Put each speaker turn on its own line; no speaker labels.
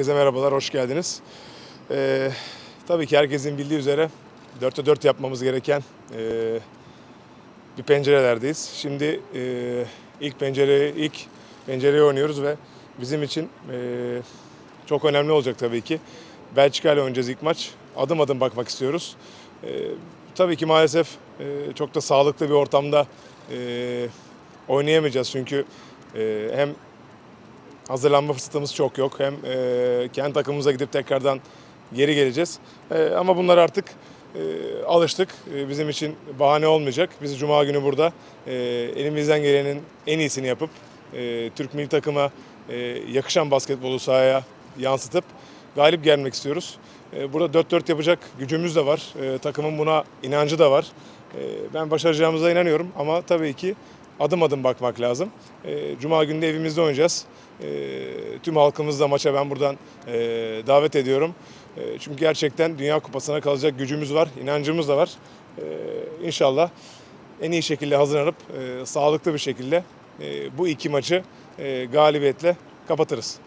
Herkese merhabalar, hoş geldiniz. Ee, tabii ki herkesin bildiği üzere 4'te 4 yapmamız gereken e, bir pencerelerdeyiz. Şimdi e, ilk pencere ilk pencereyi oynuyoruz ve bizim için e, çok önemli olacak tabii ki. Belçika ile oynayacağız ilk maç. Adım adım bakmak istiyoruz. E, tabii ki maalesef e, çok da sağlıklı bir ortamda e, oynayamayacağız çünkü e, hem hazırlanma fırsatımız çok yok. Hem e, kendi takımımıza gidip tekrardan geri geleceğiz. E, ama bunlar artık e, alıştık. E, bizim için bahane olmayacak. Biz Cuma günü burada e, elimizden gelenin en iyisini yapıp e, Türk milli takıma e, yakışan basketbolu sahaya yansıtıp galip gelmek istiyoruz. E, burada 4-4 yapacak gücümüz de var. E, takımın buna inancı da var. E, ben başaracağımıza inanıyorum ama tabii ki adım adım bakmak lazım. E, Cuma günü de evimizde oynayacağız. E, tüm halkımızı da maça ben buradan e, davet ediyorum. E, çünkü gerçekten Dünya Kupası'na kalacak gücümüz var, inancımız da var. E, inşallah en iyi şekilde hazırlanıp e, sağlıklı bir şekilde e, bu iki maçı galibiyetle kapatırız.